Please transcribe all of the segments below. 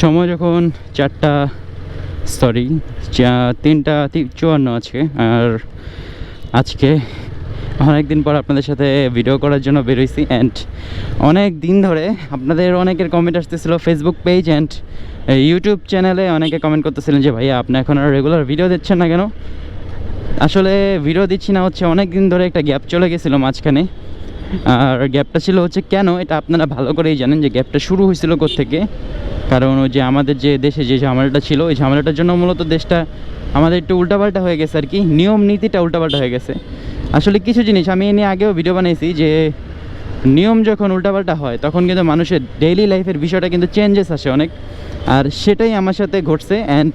সময় যখন চারটা সরি তিনটা চুয়ান্ন আছে। আর আজকে অনেক দিন পর আপনাদের সাথে ভিডিও করার জন্য বেরোইছি অ্যান্ড অনেক দিন ধরে আপনাদের অনেকের কমেন্ট আসতেছিল ফেসবুক পেজ অ্যান্ড ইউটিউব চ্যানেলে অনেকে কমেন্ট করতেছিলেন যে, ভাইয়া, আপনি এখন আর রেগুলার ভিডিও দিচ্ছেন না কেন? আসলে ভিডিও দিচ্ছি না হচ্ছে অনেক দিন ধরে একটা গ্যাপ চলে গেছিল মাঝখানে। আর গ্যাপটা ছিল হচ্ছে কেন? এটা আপনারা ভালো করেই জানেন যে গ্যাপটা শুরু হয়েছিল থেকে কারণ ওই যে আমাদের যে দেশে যে ঝামেলাটা ছিল, ওই ঝামেলাটার জন্য মূলত দেশটা আমাদের একটু উল্টাপাল্টা হয়ে গেছে আর কি। নিয়ম নীতিটা উল্টাপাল্টা হয়ে গেছে। আসলে কিছু জিনিস আমি এ নিয়ে আগেও ভিডিও বানিয়েছি যে, নিয়ম যখন উল্টাপাল্টা হয়, তখন কিন্তু মানুষের ডেইলি লাইফের বিষয়টা কিন্তু চেঞ্জেস আসে অনেক। আর সেটাই আমার সাথে ঘটছে অ্যান্ড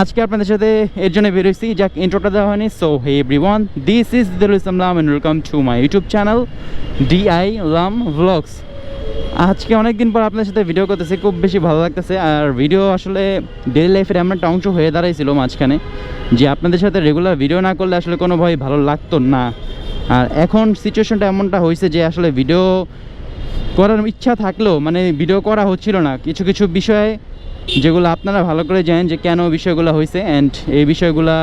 আজকে আপনাদের সাথে এর জন্য বেরোইছি যাক ইন্ট্রোটা দেওয়া হয়নি। So hey everyone this is Dil Islam Lam and welcome to my YouTube channel Di Lam vlogs আজকে অনেক দিন পর আপনার সাথে ভিডিও করতেছি, খুব বেশি ভালো লাগতেছে। আর ভিডিও আসলে ডেলি লাইফের এমন একটা অংশ হয়ে দাঁড়াইছিল মাঝখানে যে আপনাদের সাথে রেগুলার ভিডিও না করলে আসলে কোনো ভয় ভালো লাগতো না। আর এখন সিচুয়েশনটা এমনটা হয়েছে যে আসলে ভিডিও করার ইচ্ছা থাকলেও মানে ভিডিও করা হচ্ছিল না। কিছু কিছু বিষয়ে যেগুলো আপনারা ভালো করে জানেন যে কেন বিষয়গুলো হয়েছে অ্যান্ড এই বিষয়গুলা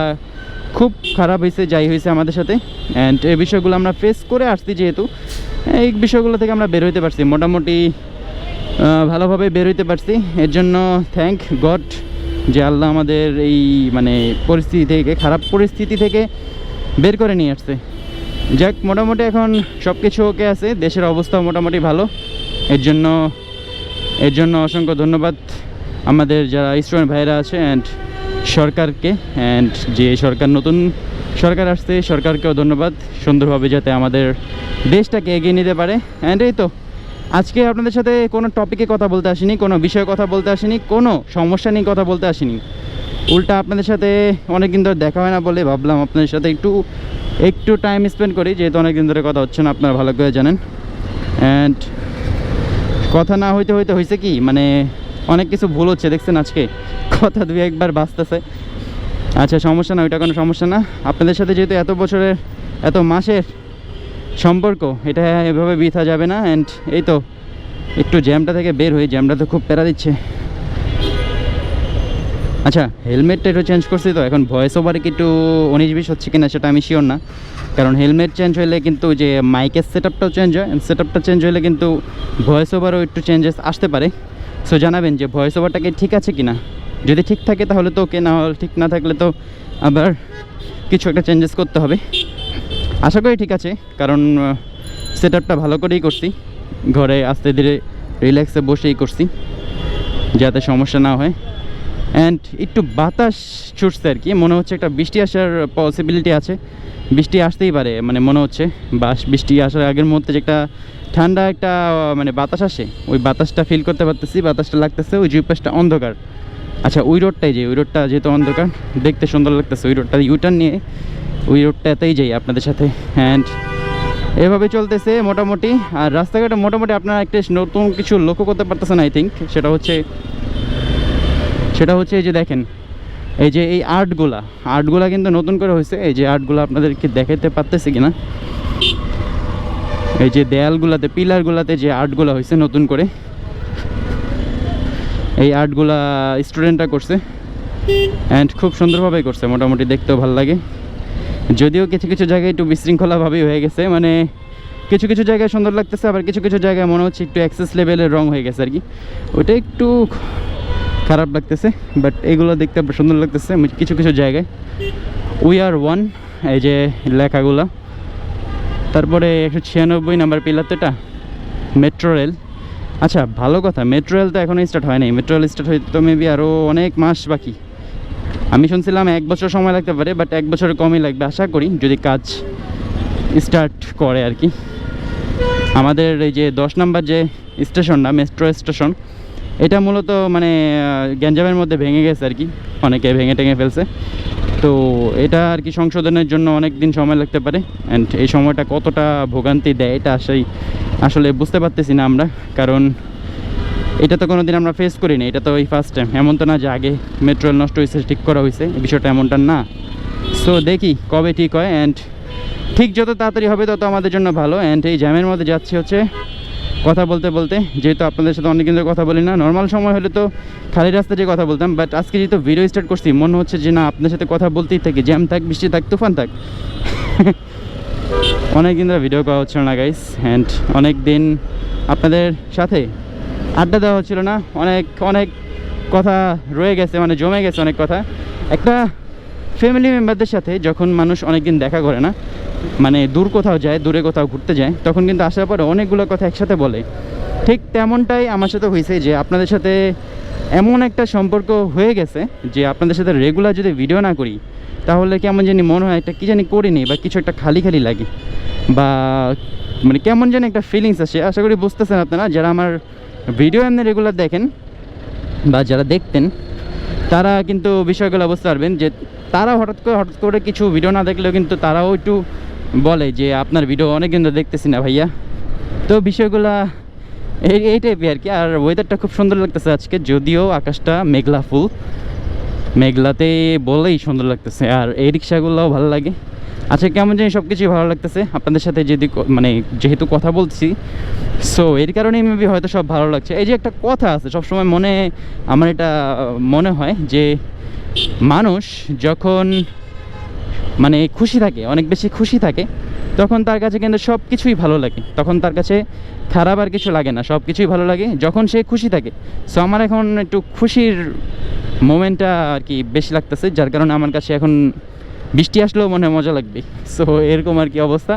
খুব খারাপ হয়েছে, যাই হয়েছে আমাদের সাথে। অ্যান্ড এই বিষয়গুলো আমরা ফেস করে আসছি যেহেতু। এই বিষয়গুলো থেকে আমরা বের হইতে পারছি, মোটামুটি ভালোভাবে বের হইতে পারছি। এর জন্য থ্যাংক গড যে আল্লাহ আমাদের এই মানে পরিস্থিতি থেকে, খারাপ পরিস্থিতি থেকে বের করে নিয়ে আসছে। যাক, মোটামুটি এখন সব কিছু ওকে আছে, দেশের অবস্থা মোটামুটি ভালো। এর জন্য এর জন্য অসংখ্য ধন্যবাদ আমাদের যারা স্টুডেন্ট ভাইরা আছে অ্যান্ড সরকারকে অ্যান্ড যে সরকার নতুন সরকার আসছে, সরকারকেও ধন্যবাদ সুন্দরভাবে যাতে আমাদের দেশটাকে এগিয়ে নিতে পারে। অ্যান্ড এই তো, আজকে আপনাদের সাথে কোনো টপিকে কথা বলতে আসিনি, কোনো বিষয়ে কথা বলতে আসিনি, কোনো সমস্যা নিয়ে কথা বলতে আসিনি। উল্টা আপনাদের সাথে অনেক দিন ধরে দেখা হয় না বলে ভাবলাম আপনাদের সাথে একটু একটু টাইম স্পেন্ড করি, যেহেতু অনেক দিন ধরে কথা হচ্ছে না, আপনারা ভালো করে জানেন। অ্যান্ড কথা না হইতে হইতে হয়েছে কি মানে অনেক কিছু ভুল হচ্ছে, দেখছেন আজকে? কথা দুই একবার বাঁচতেছে আচ্ছা সমস্যা না, ওইটা কোনো সমস্যা না। আপনাদের সাথে যেহেতু এত বছরের, এত মাসের সম্পর্ক, এটা এভাবে বৃথা যাবে না। অ্যান্ড এই তো, একটু জ্যামটা থেকে বের হই, জ্যামটা তো খুব প্যারা দিচ্ছে। আচ্ছা হেলমেটটা একটু চেঞ্জ করছি তো, এখন ভয়েস ওভারে কি একটু উনিশ বিশ হচ্ছে কিনা সেটা আমি শিওর না। কারণ হেলমেট চেঞ্জ হলে কিন্তু যে মাইকের সেট আপটাও চেঞ্জ হয় সেট আপটা চেঞ্জ হলে কিন্তু ভয়েস ওভারও একটু চেঞ্জেস আসতে পারে। সো জানাবেন যে ভয়েস ওভারটাকে ঠিক আছে কি না যদি ঠিক থাকে তাহলে তো ওকে না ঠিক না থাকলে তো আবার কিছু একটা চেঞ্জেস করতে হবে। আশা করি ঠিক আছে, কারণ সেট আপটা ভালো করেই করছি। ঘরে আস্তে ধীরে রিল্যাক্সে বসেই করছি, যাতে সমস্যা না হয়। অ্যান্ড একটু বাতাস ছুটছে আর কি। মনে হচ্ছে একটা বৃষ্টি আসার পসিবিলিটি আছে। বৃষ্টি আসতেই পারে মানে মনে হচ্ছে বাস, বৃষ্টি আসার আগের মুহূর্তে যে একটা ঠান্ডা একটা মানে বাতাস আসে, ওই বাতাসটা ফিল করতে পারতেছি, বাতাসটা লাগতেছে, ওই জিপ পাশটা অন্ধকার। আচ্ছা ওই রোডটাই যে, ওই রোডটা যেহেতু অন্ধকার, দেখতে সুন্দর লাগতেছে ওই রোডটা। ইউটার্ন নিয়ে ওই রোডটাতেই যাই আপনাদের সাথে। অ্যান্ড এভাবে চলতেছে মোটামুটি। আর রাস্তাঘাটে মোটামুটি আপনারা একটা নতুন কিছু লক্ষ্য করতে পারতেছেন আই থিঙ্ক সেটা হচ্ছে সেটা হচ্ছে এই যে দেখেন, এই যে এই আর্টগুলা আর্টগুলা কিন্তু নতুন করে হয়েছে। এই যে আর্টগুলো আপনাদেরকে দেখাতে পারতেছে কিনা? এই যে দেয়ালগুলাতে, পিলারগুলাতে যে আর্টগুলো হয়েছে নতুন করে। এই আর্টগুলা স্টুডেন্টরা করছে অ্যান্ড খুব সুন্দরভাবে করছে, মোটামুটি দেখতেও ভালো লাগে। যদিও কিছু কিছু জায়গায় একটু বিশৃঙ্খলাভাবেই হয়ে গেছে মানে কিছু কিছু জায়গায় সুন্দর লাগতেছে, আবার কিছু কিছু জায়গায় মনে হচ্ছে একটু অ্যাক্সেস লেভেলের রং হয়ে গেছে আর কি। ওইটা একটু খারাপ লাগতেছে বাট এগুলো দেখতে সুন্দর লাগতেছে কিছু কিছু জায়গায়। উই আর ওয়ান এই যে লেখাগুলো। তারপরে একশো ছিয়ানব্বই নাম্বার পিলার তো এটা মেট্রো রেল আচ্ছা ভালো কথা মেট্রো রেল তো এখনও স্টার্ট হয় নাই। মেট্রো রেল স্টার্ট হইতে মেবি আরও অনেক মাস বাকি। আমি শুনছিলাম এক বছর সময় লাগতে পারে বাট এক বছর কমই লাগবে, আশা করি, যদি কাজ স্টার্ট করে আর কি। আমাদের এই যে দশ নম্বর যে স্টেশনটা মেট্রো স্টেশন এটা মূলত মানে গ্যাঞ্জামের মধ্যে ভেঙে গেছে আর কি। অনেকে ভেঙে টেঙে ফেলছে। তো এটা আর কি সংশোধনের জন্য অনেক দিন সময় লাগতে পারে। অ্যান্ড এই সময়টা কতটা ভোগান্তি দেয়, এটা আসলে আসলে বুঝতে পারতেছি না আমরা। কারণ এটা তো কোনো দিন আমরা ফেস করিনি, এটা তো এই ফার্স্ট টাইম এমন তো না যে আগে মেট্রো নষ্ট হয়েছে, ঠিক করা হয়েছে। এই বিষয়টা এমনটা না। সো দেখি কবে ঠিক হয়। অ্যান্ড ঠিক যত তাড়াতাড়ি হবে তত আমাদের জন্য ভালো। অ্যান্ড এই জ্যামের মধ্যে যাচ্ছি হচ্ছে কথা বলতে বলতে, যেহেতু আপনাদের সাথে অনেক ধরে কথা বলি না নর্মাল সময় হলে তো খালি রাস্তা দিয়ে কথা বলতাম বাট আজকে যেহেতু ভিডিও স্টার্ট করছি, মনে হচ্ছে যে না, আপনাদের সাথে কথা বলতেই থাকি জ্যাম থাক, বৃষ্টি থাক, তুফান থাক। অনেক দিন ধরে ভিডিও করা হচ্ছিল না গাইস অ্যান্ড অনেক দিন আপনাদের সাথে আড্ডা দেওয়া হচ্ছিল না, অনেক অনেক কথা রয়ে গেছে মানে জমে গেছে অনেক কথা। একটা ফ্যামিলি মেম্বারদের সাথে যখন মানুষ অনেক দিন দেখা করে না মানে দূর কোথাও যায়, দূরে কোথাও ঘুরতে যায়, তখন কিন্তু আসার পরে অনেকগুলো কথা একসাথে বলে। ঠিক তেমনটাই আমার সাথে হয়েছে যে আপনাদের সাথে এমন একটা সম্পর্ক হয়ে গেছে যে আপনাদের সাথে রেগুলার যদি ভিডিও না করি, তাহলে কেমন জানি মনে হয় একটা কী জানি করিনি বা কিছু একটা খালি খালি লাগে। বা মানে কেমন জানি একটা ফিলিংস আসে। আশা করি বুঝতেছেন আপনারা, যারা আমার ভিডিও এমনি রেগুলার দেখেন বা যারা দেখতেন, তারা কিন্তু বিষয়গুলো বুঝতে পারবেন যে তারা হঠাৎ করে হঠাৎ করে কিছু ভিডিও না দেখলেও কিন্তু তারাও একটু বলে যে আপনার ভিডিও অনেক কিন্তু দেখতেছি না ভাইয়া। তো বিষয়গুলা এই এই টাইপই আর কি। আর ওয়েদারটা খুব সুন্দর লাগতেছে আজকে, যদিও আকাশটা মেঘলা ফুল। মেঘলাতে বলেই সুন্দর লাগতেছে। আর এই রিক্সাগুলোও ভালো লাগে। আচ্ছা কেমন জানি সব কিছুই ভালো লাগতেছে। আপনাদের সাথে যদি মানে যেহেতু কথা বলছি সো এর কারণেই মেবি হয়তো সব ভালো লাগছে। এই যে একটা কথা আছে, সবসময় মনে, আমার এটা মনে হয় যে মানুষ যখন মানে খুশি থাকে, অনেক বেশি খুশি থাকে। তখন তার কাছে কিন্তু সব কিছুই ভালো লাগে। তখন তার কাছে খারাপ আর কিছু লাগে না সব কিছুই ভালো লাগে। যখন সে খুশি থাকে সো আমার এখন একটু খুশির মোমেন্টটা আর কি বেশি লাগতেছে, যার কারণে আমার কাছে এখন বৃষ্টি আসলেও মনে হয় মজা লাগবে। সো এরকম আর কি অবস্থা।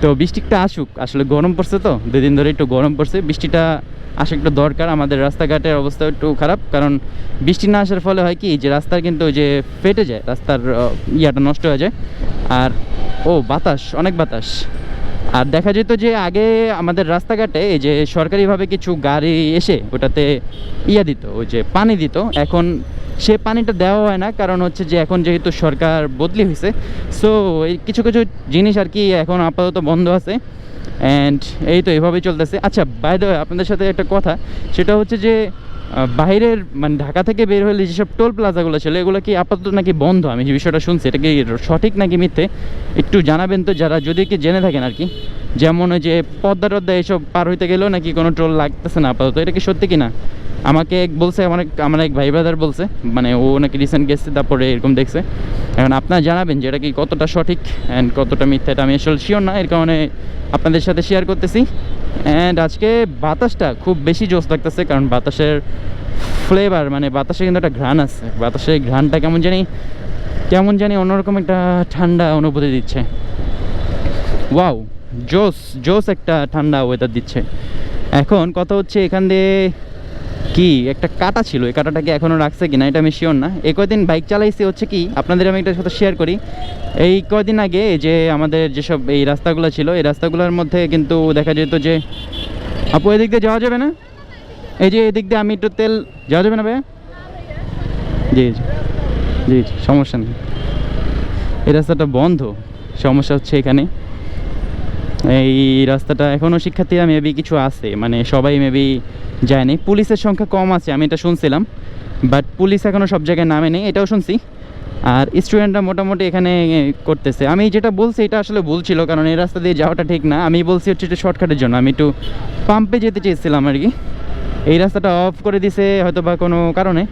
তো বৃষ্টিটা আসুক, আসলে গরম পড়ছে তো, দুদিন ধরে একটু গরম পড়ছে। বৃষ্টিটা আসা একটু দরকার, আমাদের রাস্তাঘাটের অবস্থা একটু খারাপ। কারণ বৃষ্টি না আসার ফলে হয় কি যে রাস্তার কিন্তু যে ফেটে যায়, রাস্তার ইয়াটা নষ্ট হয়ে যায়। আর, ও, বাতাস, অনেক বাতাস। আর দেখা যেত যে আগে আমাদের রাস্তাঘাটে এই যে সরকারিভাবে কিছু গাড়ি এসে ওটাতে ইয়া দিত, ওই যে পানি দিত। এখন সে পানিটা দেওয়া হয় না, কারণ হচ্ছে যে এখন যেহেতু সরকার বদলি হয়েছে সো এই কিছু কিছু জিনিস আর কি এখন আপাতত বন্ধ আছে অ্যান্ড এই তো এভাবেই চলতেছে। আচ্ছা বাই দ্য আপনাদের সাথে একটা কথা, সেটা হচ্ছে যে বাইরের মানে ঢাকা থেকে বের হলে যেসব টোল প্লাজাগুলো ছিল, এগুলো কি আপাতত নাকি বন্ধ? আমি যে বিষয়টা শুনছি, এটা কি সঠিক নাকি মিথ্যে? একটু জানাবেন তো যারা, যদি কি জেনে থাকেন আর কি, যেমন ওই যে পদ্মা টদ্মা এসব পার হইতে গেলেও নাকি কোনো টোল লাগতেছে না আপাতত, এটা কি সত্যি কি না আমাকে এক বলছে, আমার এক- আমার এক ভাই ব্রাদার বলছে মানে ও নাকি রিসেন্ট গেছে, তারপরে এরকম দেখছে। এখন আপনারা জানাবেন যে এটা কি কতটা সঠিক অ্যান্ড কতটা মিথ্যা এটা আমি আসলে শিওর না, এর কারণে আপনাদের সাথে শেয়ার করতেছি। অ্যান্ড আজকে বাতাসটা খুব বেশি জোস লাগতেছে, কারণ বাতাসের ফ্লেভার মানে বাতাসে কিন্তু একটা ঘ্রাণ আছে। বাতাসের ঘ্রাণটা কেমন জানি কেমন জানি অন্যরকম একটা ঠান্ডা অনুভূতি দিচ্ছে। ওয়াও জোস জোস একটা ঠান্ডা ওয়েদার দিচ্ছে। এখন কথা হচ্ছে এখান দিয়ে কি? একটা কাটা ছিল এই কাটাটাকে এখনও রাখছে কিনা এটা আমি শিওর না। এই কয়দিন বাইক চালাইছি হচ্ছে কি? আপনাদের আমি একটা সাথে শেয়ার করি। এই কয়দিন আগে যে আমাদের যেসব এই রাস্তাগুলো ছিল এই রাস্তাগুলোর মধ্যে কিন্তু দেখা যেত যে আপু এদিক দিয়ে যাওয়া যাবে না? এই যে এদিক দিয়ে আমি একটু তেল যাওয়া যাবে না ভাইয়া? জি জি জি, সমস্যা নেই। এই রাস্তাটা বন্ধ সমস্যা হচ্ছে এখানে। এই রাস্তাটা এখনও শিক্ষার্থীরা মেবি কিছু আছে মানে সবাই মেবি যায়নি পুলিশের সংখ্যা কম আছে, আমি এটা শুনছিলাম। বাট পুলিশ এখনও সব জায়গায় নামে নেই, এটাও শুনছি। আর স্টুডেন্টরা মোটামুটি এখানে করতেছে। আমি যেটা বলছি, এটা আসলে ভুল ছিল, কারণ এই রাস্তা দিয়ে যাওয়াটা ঠিক না। আমি বলছি হচ্ছে একটু শর্টকাটের জন্য। আমি একটু পাম্পে যেতে চেয়েছিলাম আর কি। এই রাস্তাটা অফ করে দিছে হয়তো বা কোনো কারণে।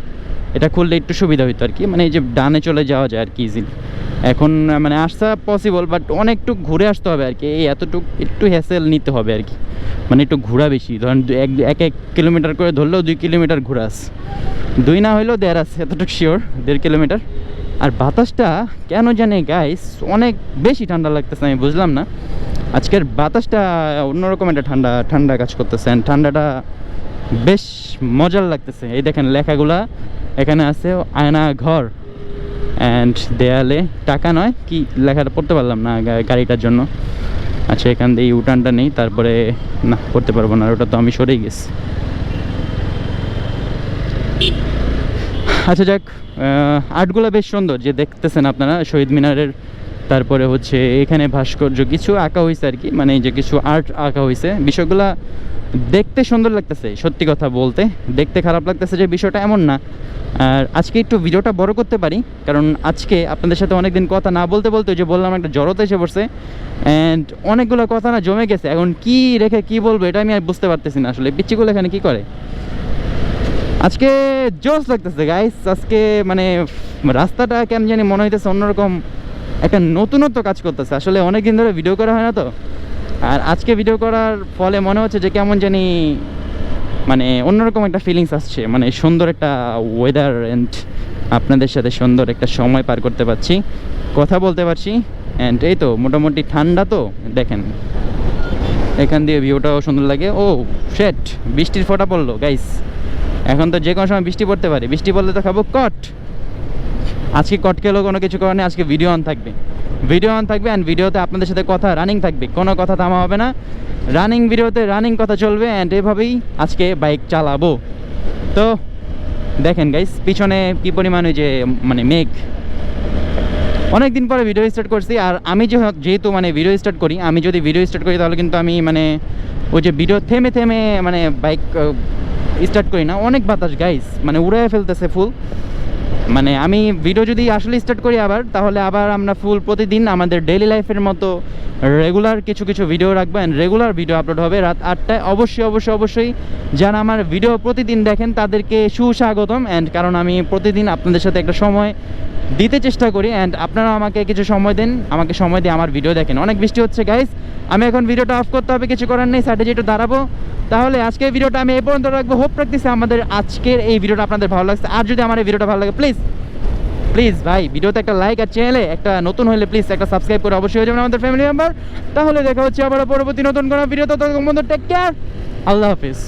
এটা খুললে একটু সুবিধা হইতো আর কি। মানে এই যে ডানে চলে যাওয়া যায় আর কি ইজিলি এখন মানে আসা পসিবল বাট অনেকটুক ঘুরে আসতে হবে আর কি। এই এতটুক একটু হ্যাসেল নিতে হবে আর কি। মানে একটু ঘোরা বেশি। ধরেন এক এক এক কিলোমিটার করে ধরলেও দুই কিলোমিটার ঘোরাস দুই না হইলেও দেড় আছে, এতটুক শিওর দেড় কিলোমিটার আর বাতাসটা কেন জানে গাইস অনেক বেশি ঠান্ডা লাগতেছে, আমি বুঝলাম না। আজকের বাতাসটা অন্যরকম একটা ঠান্ডা ঠান্ডা কাজ করতেছে। ঠান্ডাটা বেশ মজার লাগতেছে। এই দেখেন লেখাগুলা এখানে আছে আয়না ঘর অ্যান্ড দেয়ালে টাকা নয়, কি লেখাটা পড়তে পারলাম না গাড়িটার জন্য। আচ্ছা এখান দিয়ে ইউটার্নটা নেই, তারপরে না, পড়তে পারব না ওটা তো আমি সরেই গেছি। আচ্ছা যাক আর্টগুলো বেশ সুন্দর, যে দেখতেছেন আপনারা, শহীদ মিনারের তারপরে হচ্ছে এখানে ভাস্কর্য, কিছু আঁকা হয়েছে আর কি মানে যে কিছু আর্ট আঁকা হয়েছে বিষয়গুলা দেখতে সুন্দর লাগতেছে, সত্যি কথা বলতে। দেখতে খারাপ লাগতেছে যে বিষয়টা এমন না। আর আজকে একটু ভিডিওটা বড় করতে পারি, কারণ আজকে আপনাদের সাথে অনেকদিন কথা না বলতে বলতে যে বললাম, একটা জড়তা এসে পড়ছে। অ্যান্ড অনেকগুলো কথা না জমে গেছে, এখন কি রেখে কি বলব এটা আমি আর বুঝতে পারতেছি না আসলে। পিচ্চিগুলো এখানে কি করে? আজকে জোস লাগতেছে গাইস আজকে মানে রাস্তাটা কেন জানি মনে হইতেছে অন্যরকম। একটা নতুনত্ব কাজ করতেছে। আসলে অনেক দিন ধরে ভিডিও করা হয় না তো। আর আজকে ভিডিও করার ফলে মনে হচ্ছে যে কেমন জানি মানে অন্যরকম একটা ফিলিংস আসছে। মানে সুন্দর একটা ওয়েদার অ্যান্ড আপনাদের সাথে সুন্দর একটা সময় পার করতে পারছি। কথা বলতে পারছি। অ্যান্ড এই তো, মোটামুটি ঠান্ডা তো, দেখেন। এখান দিয়ে ভিউটাও সুন্দর লাগে। ও শেট বৃষ্টির ফোঁটা পড়ল গাইস এখন তো যে কোনো সময় বৃষ্টি পড়তে পারে। বৃষ্টি পড়লে তো খাব কট আজকে কট খেলেও কোনো কিছু নেই আজকে ভিডিও অন থাকবে। ভিডিও অন থাকবে অ্যান্ড ভিডিওতে আপনাদের সাথে কথা রানিং থাকবে। কোনো কথা থামা হবে না। রানিং ভিডিওতে রানিং কথা চলবে অ্যান্ড এভাবেই আজকে বাইক চালাবো। তো, দেখেন গাইস পিছনে কি পরিমাণ ওই যে মানে মেঘ। অনেক দিন পরে ভিডিও স্টার্ট করছি আর আমি যেহেতু মানে ভিডিও স্টার্ট করি, আমি যদি ভিডিও স্টার্ট করি তাহলে কিন্তু আমি মানে ওই যে ভিডিও থেমে থেমে মানে বাইক স্টার্ট করি না। অনেক বাতাস গাইস মানে উড়ে ফেলতেছে ফুল মানে আমি ভিডিও যদি আসলে স্টার্ট করি আবার, তাহলে আবার আমরা ফুল প্রতিদিন আমাদের ডেলি লাইফের মতো রেগুলার কিছু কিছু ভিডিও রাখব অ্যান্ড রেগুলার ভিডিও আপলোড হবে রাত আটটায়। অবশ্যই অবশ্যই অবশ্যই যারা আমার ভিডিও প্রতিদিন দেখেন তাদেরকে সুস্বাগতম অ্যান্ড কারণ আমি প্রতিদিন আপনাদের সাথে একটা সময় দিতে চেষ্টা করি অ্যান্ড আপনারা আমাকে কিছু সময় দেন, আমাকে সময় দিয়ে আমার ভিডিও দেখেন। অনেক বৃষ্টি হচ্ছে গাইস আমি এখন ভিডিওটা অফ করতে হবে, কিছু করার নেই সাইডে যেটু দাঁড়াবো। তাহলে আজকের ভিডিওটা আমি এই পর্যন্ত রাখব। হোপ রাখতেছি আমাদের আজকের এই ভিডিওটা আপনাদের ভালো লাগছে। আর যদি আমার এই ভিডিওটা ভালো লাগে প্লিজ প্লিজ ভাই ভিডিওতে একটা লাইক আর চ্যানেলে একটা নতুন হলে প্লিজ একটা সাবস্ক্রাইব করে অবশ্যই হয়ে যাবেন আমাদের ফ্যামিলি মেম্বার তাহলে দেখা হচ্ছে আবার পরবর্তী নতুন কোনো ভিডিও তো টেক কেয়ার আল্লাহ হাফিজ।